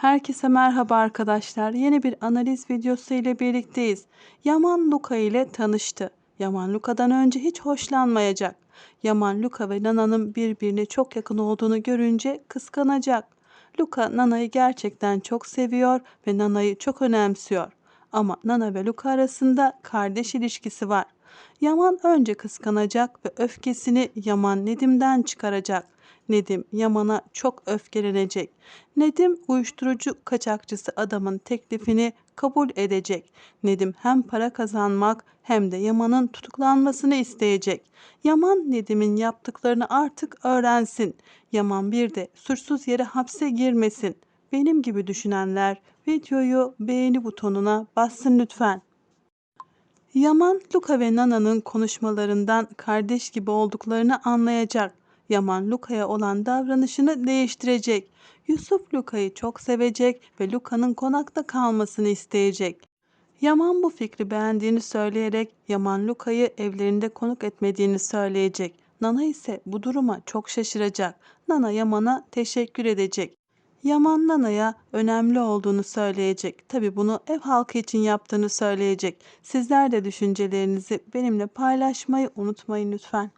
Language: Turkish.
Herkese merhaba arkadaşlar. Yeni bir analiz videosu ile birlikteyiz. Yaman Luka ile tanıştı. Yaman Luka'dan önce hiç hoşlanmayacak. Yaman Luka ve Nana'nın birbirine çok yakın olduğunu görünce kıskanacak. Luka Nana'yı gerçekten çok seviyor ve Nana'yı çok önemsiyor. Ama Nana ve Luka arasında kardeş ilişkisi var. Yaman önce kıskanacak ve öfkesini Yaman Nedim'den çıkaracak. Nedim Yaman'a çok öfkelenecek. Nedim uyuşturucu kaçakçısı adamın teklifini kabul edecek. Nedim hem para kazanmak hem de Yaman'ın tutuklanmasını isteyecek. Yaman Nedim'in yaptıklarını artık öğrensin. Yaman bir de suçsuz yere hapse girmesin. Benim gibi düşünenler videoyu beğeni butonuna bassın lütfen. Yaman, Luka ve Nana'nın konuşmalarından kardeş gibi olduklarını anlayacak. Yaman, Luka'ya olan davranışını değiştirecek. Yusuf Luka'yı çok sevecek ve Luka'nın konakta kalmasını isteyecek. Yaman bu fikri beğendiğini söyleyerek Yaman Luka'yı evlerinde konuk etmediğini söyleyecek. Nana ise bu duruma çok şaşıracak. Nana Yaman'a teşekkür edecek. Yaman Nana'ya önemli olduğunu söyleyecek. Tabi bunu ev halkı için yaptığını söyleyecek. Sizler de düşüncelerinizi benimle paylaşmayı unutmayın lütfen.